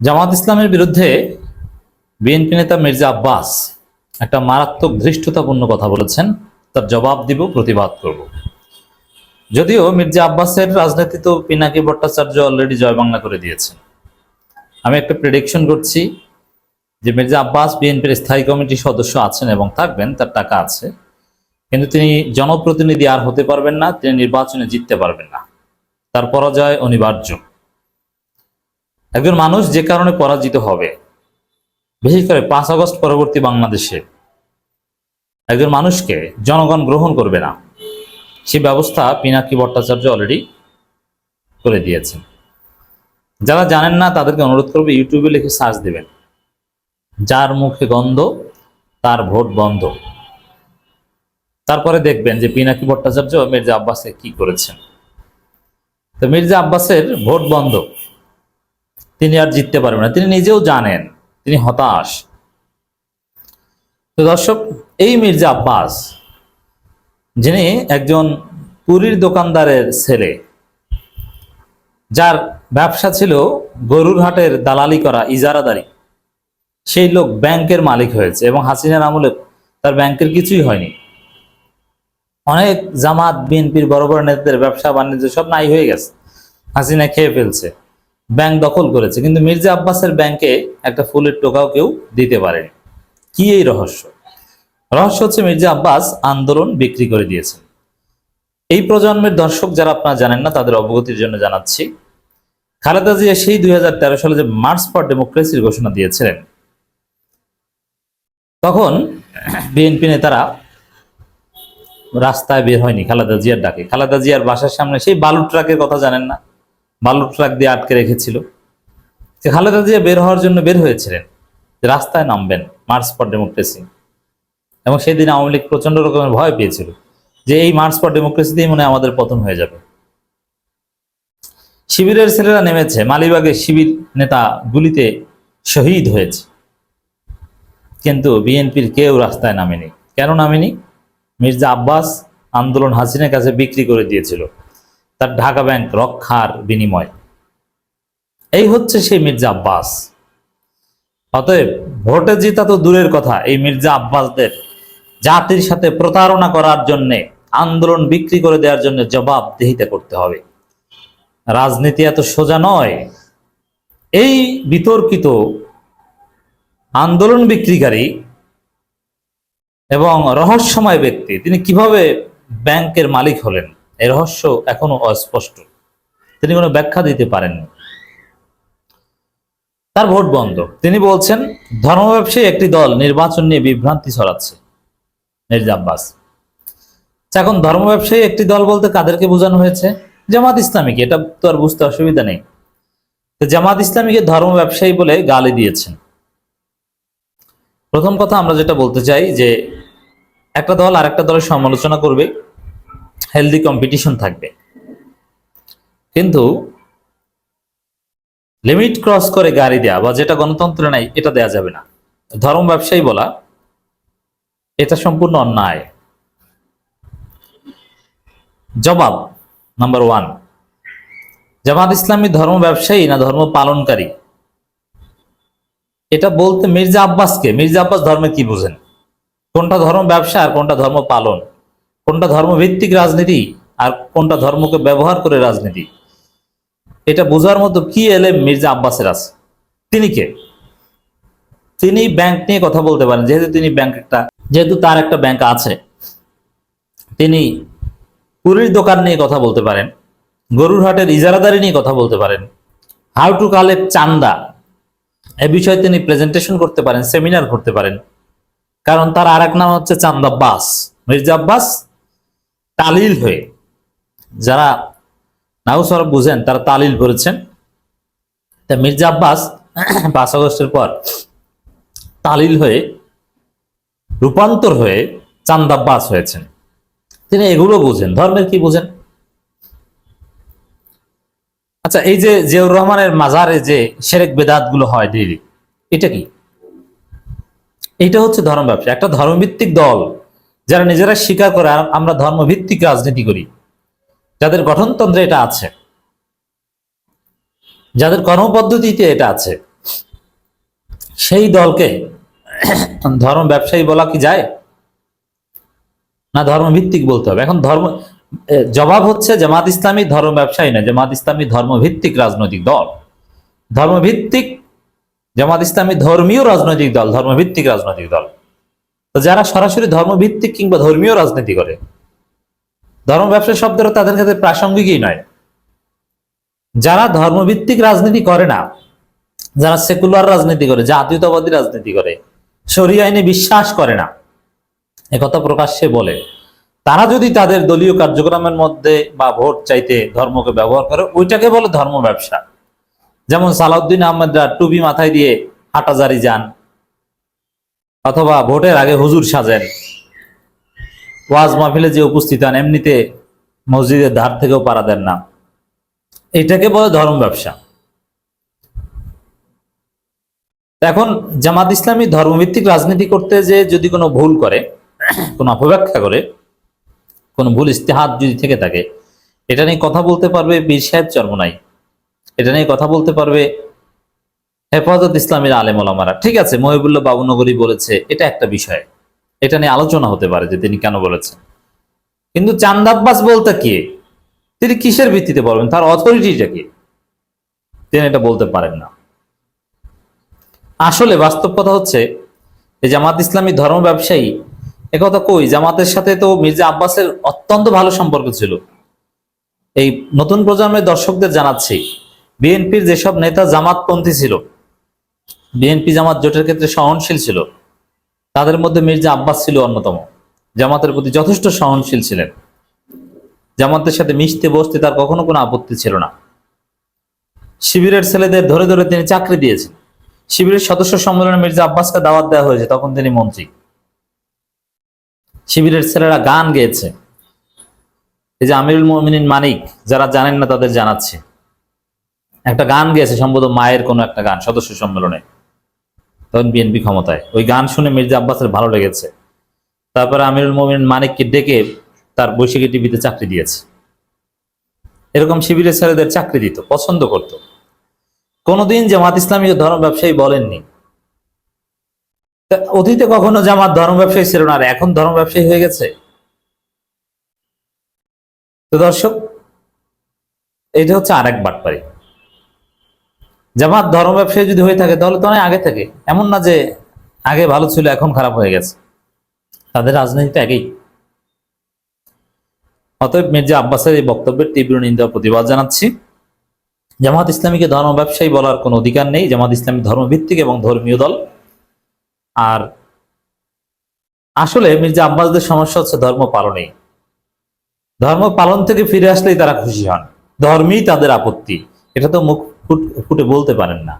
জামাত ইসলামের বিরুদ্ধে বিএনপি নেতা মির্জা আব্বাস একটা মারাত্মক ধৃষ্টতাপূর্ণ কথা বলেছেন। তার জবাব দিব, প্রতিবাদ করব। যদিও মির্জা আব্বাসের রাজনীতি তো পিনাকি ভট্টাচার্য অলরেডি জয় বাংলা করে দিয়েছেন। আমি একটা প্রেডিকশন করছি যে মির্জা আব্বাস বিএনপির স্থায়ী কমিটির সদস্য আছেন এবং থাকবেন, তার টাকা আছে। কিন্তু তিনি জনপ্রতিনিধি আর হতে পারবেন না, তিনি নির্বাচনে জিততে পারবেন না। তার পরাজয় অনিবার্য। একজন মানুষ যে কারণে পরাজিত হবে। বিশেষ করে পাঁচ আগস্ট পরবর্তী বাংলাদেশে। একজন মানুষকে জনগণ গ্রহণ করবে না। সে ব্যবস্থা পিনাকি ভট্টাচার্য অলরেডি করে দিয়েছেন। যারা জানেন না, তাদেরকে অনুরোধ করবে ইউটিউবে লিখে সার্চ দেবেন। যার মুখে গন্ধ, তার ভোট বন্ধ। তারপরে দেখবেন যে পিনাকি ভট্টাচার্য মির্জা আব্বাসে কি করেছেন। তো মির্জা আব্বাসের ভোট বন্ধ। তিনি আর জিততে পারবেন না। তিনি নিজেও জানেন, তিনি হতাশ। তো দর্শক, এই মির্জা আব্বাস, যিনি একজন পুরীর দোকানদারের ছেলে, যার ব্যবসা ছিল গরুর হাটের দালালি করা, ইজারাদারি, সেই লোক ব্যাংকের মালিক হয়েছে এবং হাসিনার আমলে তার ব্যাংকের কিছুই হয়নি। অনেক জামাত, বিএনপির বড় বড় নেতাদের ব্যবসা, বাণিজ্য সব নাই হয়ে গেছে। হাসিনা খেয়ে ফেলছে। ব্যাংক দখল করেছে। কিন্তু মির্জা আব্বাসের ব্যাংকে একটা ফুলের টোকাও কেউ দিতে পারেনি। কি এই রহস্য? রহস্য হচ্ছে মির্জা আব্বাস আন্দোলন বিক্রি করে দিয়েছেন। এই প্রজন্মের দর্শক যারা আপনারা জানেন না, তাদের অবগতির জন্য জানাচ্ছি, খালেদা জিয়া সেই দুই হাজার তেরো সালে যে মার্চ ফর ডেমোক্রেসির ঘোষণা দিয়েছিলেন, তখন বিএনপি নেতারা রাস্তায় বের হয়নি খালেদা জিয়ার ডাকে। খালেদা জিয়ার বাসার সামনে সেই বালু ট্রাকের কথা জানেন না? বালু ট্রাক দিয়ে আটকে রেখেছিল। যে খালেদা জিয়া বের হওয়ার জন্য বের হয়েছিলেন রাস্তায় নামবেন মার্চ ফর ডেমোক্রেসি এবং সেদিন আওয়ামী লীগ প্রচণ্ড রকমের ভয় পেয়েছিল, যে এই মার্চ ফর ডেমোক্রেসিতেই মনে আমাদের পতন হয়ে যাবে। শিবিরের ছেলেরা নেমেছে, মালিবাগের শিবির নেতা গুলিতে শহীদ হয়েছে। কিন্তু বিএনপির কেউ রাস্তায় নামেনি। কেন নামেনি? মির্জা আব্বাস আন্দোলন হাসিনের কাছে বিক্রি করে দিয়েছিল। তার ঢাকা ব্যাংক রক্ষার বিনিময়। এই হচ্ছে সেই মির্জা আব্বাস। অতএব ভোটে জিতা তো দূরের কথা, এই মির্জা আব্বাসদের জাতির সাথে প্রতারণা করার জন্য, আন্দোলন বিক্রি করে দেওয়ার জন্য জবাব জবাবদিহিতা করতে হবে। রাজনীতি এত সোজা নয়। এই বিতর্কিত আন্দোলন বিক্রিকারী এবং রহস্যময় ব্যক্তি, তিনি কীভাবে ব্যাংকের মালিক হলেন? এই রহস্য এখনও অস্পষ্ট। তিনি কোনো ব্যাখ্যা দিতে পারেননি। তার ভোট বন্ধ। তিনি বলছেন ধর্ম ব্যবসায়ী একটি দল নির্বাচন নিয়ে বিভ্রান্তি ছড়াচ্ছে। মির্জা আব্বাস আচ্ছা, এখন ধর্ম ব্যবসায়ী একটি দল বলতে কাদেরকে বোঝানো হয়েছে? জামাত ইসলামীকে। এটা তো আর বুঝতে অসুবিধা নেই। জামাত ইসলামীকে ধর্ম ব্যবসায়ী বলে গালি দিয়েছেন। প্রথম কথা আমরা যেটা বলতে চাই যে একটা দল আর একটা দলের সমালোচনা করবে। হেলদি কম্পিটিশন থাকবে। কিন্তু লিমিট ক্রস করে গাড়ি দেয়া বা যেটা গণতন্ত্রে নাই, এটা দেয়া যাবে না। ধর্ম ব্যবসায়ী বলা, এটা সম্পূর্ণ অন্যায়। জবাব নাম্বার ওয়ান জামাত ইসলামী ধর্ম ব্যবসায়ী না ধর্ম পালনকারী? এটা বলতে মির্জা আব্বাসকে, মির্জা আব্বাস ধর্মে কি বুঝেন? কোনটা ধর্ম ব্যবসা আর কোনটা ধর্ম পালন? কোনটা ধর্মভিত্তিক রাজনীতি আর কোনটা ধর্মকে ব্যবহার করে রাজনীতি? এটা বোঝার মতো কি এলে মির্জা আব্বাসের আছে? তিনি কে? তিনি ব্যাংক নিয়ে কথা বলতে পারেন, যেহেতু তিনি ব্যাংক একটা, যেহেতু তার একটা ব্যাংক আছে। তিনি পুরীর দোকান নিয়ে কথা বলতে পারেন গরুর হাটের ইজারাদারি নিয়ে কথা বলতে পারেন হাউ টু কালেক্ট চান্দা, এ বিষয়ে তিনি প্রেজেন্টেশন করতে পারেন সেমিনার করতে পারেন। কারণ তার আর এক নাম হচ্ছে চান্দ আব্বাস। মির্জা আব্বাস তালিল হয়ে, যারা নাউসর বুঝেন, তারা তালিল করেছেন তা মির্জা আব্বাস পাঁচ আগস্টের পর তালিল হয়ে রূপান্তর হয়ে চান্দ আব্বাস হয়েছেন। তিনি এগুলো বুঝেন, ধর্মের কি বুঝেন? আচ্ছা এই যে জিয়াউর রহমানের মাজারে যে সেরেক বেদাতগুলো হয় ডেইলি এটা কি? এটা হচ্ছে ধর্ম ব্যবসা একটা ধর্মভিত্তিক দল। যারা নিজেরা স্বীকার করে আমরা ধর্মভিত্তিক রাজনীতি করি, যাদের গঠনতন্ত্রে এটা আছে, যাদের কর্মপদ্ধতিতে এটা আছে, সেই দলকে ধর্ম ব্যবসায়ী বলা কি যায়? না ধর্ম ভিত্তিক বলতে হবে। এখন ধর্ম জবাব হচ্ছে জামাত ইসলামী ধর্ম ব্যবসায়ী না জামাত ইসলামী ধর্মভিত্তিক রাজনৈতিক দল। ধর্মভিত্তিক জামাত ইসলামী ধর্মীয় রাজনৈতিক দল, ধর্মভিত্তিক রাজনৈতিক দল। যারা সরাসরি ধর্মভিত্তিক কিংবা ধর্মীয় রাজনীতি করে, ধর্ম ব্যবসা শব্দটা তাদের ক্ষেত্রে প্রাসঙ্গিকই নয়। যারা ধর্মভিত্তিক রাজনীতি করে না, যারা সেকুলার রাজনীতি করে, জাতীয়তাবাদী রাজনীতি করে, শরীয় আইনে বিশ্বাস করে না একথা প্রকাশ্যে বলে, তারা যদি তাদের দলীয় কার্যক্রমের মধ্যে বা ভোট চাইতে ধর্মকে ব্যবহার করে, ওইটাকে বলে ধর্ম ব্যবসা। যেমন সালাউদ্দিন আহমেদরা টুপি মাথায় দিয়ে হাটাজারি যান অথবা ভোটের আগে হুজুর সাজেন। ওয়াজ মাহফিলে যে উপস্থিত হন, এমনিতে মসজিদের ধার থেকেও পারা দেন না। এটাকে বলে ধর্ম ব্যবসা। এখন জামাত ইসলামী ধর্মভিত্তিক রাজনীতি করতে যে যদি কোনো ভুল করে, কোনো অপব্যাখ্যা করে, কোনো ভুল ইস্তেহাত যদি থেকে থাকে, এটা নিয়ে কথা বলতে পারবে বীর সাহেব চর্মনাই। এটা নিয়ে কথা বলতে পারবে হেফাজত ইসলামের আলেম ওলামারা। ঠিক আছে, মহিবুল্লাহ বাবুনগরী বলেছে, এটা একটা বিষয়। এটা নিয়ে আলোচনা হতে পারে যে তিনি কেন বলেছেন। কিন্তু চান্দ আব্বাস বলতে কি? তিনি কিসের ভিত্তিতে বলবেন? তার অথরিটিটা কি? তিনি এটা বলতে পারেন না। আসলে বাস্তব কথা হচ্ছে জামাত ইসলামী ধর্ম ব্যবসায়ী, একথা কই, জামাতের সাথে তো মির্জা আব্বাসের অত্যন্ত ভালো সম্পর্ক ছিল। এই নতুন প্রজন্মের দর্শকদের জানাচ্ছি, বিএনপির যেসব নেতা জামাতপন্থী ছিল বিএনপি জামাত জোটের ক্ষেত্রে সহনশীল ছিল। তাদের মধ্যে মির্জা আব্বাস ছিল অন্যতম। জামাতের প্রতি যথেষ্ট সহনশীল ছিলেন। জামাতের সাথে মিশতে বসতে তার কখনো কোনো আপত্তি ছিল না। শিবিরের ছেলেদের ধরে ধরে তিনি চাকরি দিয়েছেন। শিবিরের সদস্য সম্মেলনে মির্জা আব্বাসকে দাওয়াত দেওয়া হয়েছে, তখন তিনি মন্ত্রী। শিবিরের ছেলেরা গান গেয়েছে। এই যে আমিরুল মোমিনিন মানিক, যারা জানেন না তাদের জানাচ্ছে। একটা গান গেয়েছে, সম্ভবত মায়ের কোনো একটা গান সদস্য সম্মেলনে। তখন বিএনপি ক্ষমতায়। ওই গান শুনে মির্জা আব্বাসের ভালো লেগেছে। তারপরে আমিরুল মোমিন মানিককে ডেকে তার বৈশাখী টিভিতে চাকরি দিয়েছে। এরকম শিবিরের ছেলেদের চাকরি দিত, পছন্দ করত। কোনোদিন জামাত ইসলামী ধর্ম ব্যবসায়ী বলেননি। অতীতে কখনো জামাত ধর্ম ব্যবসায়ী ছিল না, আর এখন ধর্ম ব্যবসায়ী হয়ে গেছে? তো দর্শক এটা হচ্ছে আরেক বাটপারি। জামাত ধর্ম ব্যবসায়ী যদি হয়ে থাকে, তাহলে তো অনেক আগে থেকে। এমন না যে আগে ভালো ছিল, এখন খারাপ হয়ে গেছে। তাদের রাজনীতিটা আগেই অতএব মির্জা আব্বাসের এই বক্তব্যের তীব্র নিন্দা প্রতিবাদ জানাচ্ছি। জামাত ইসলামীকে ধর্ম ব্যবসায়ী বলার কোনো অধিকার নেই। জামাত ইসলামী ধর্মভিত্তিক এবং ধর্মীয় দল। আর আসলে মির্জা আব্বাসদের সমস্যা হচ্ছে ধর্ম পালনেই ধর্ম পালন থেকে ফিরে আসলেই তারা খুশি হন। ধর্মই তাদের আপত্তি। এটা তো মুখ ফুটে বলতে পারেন না।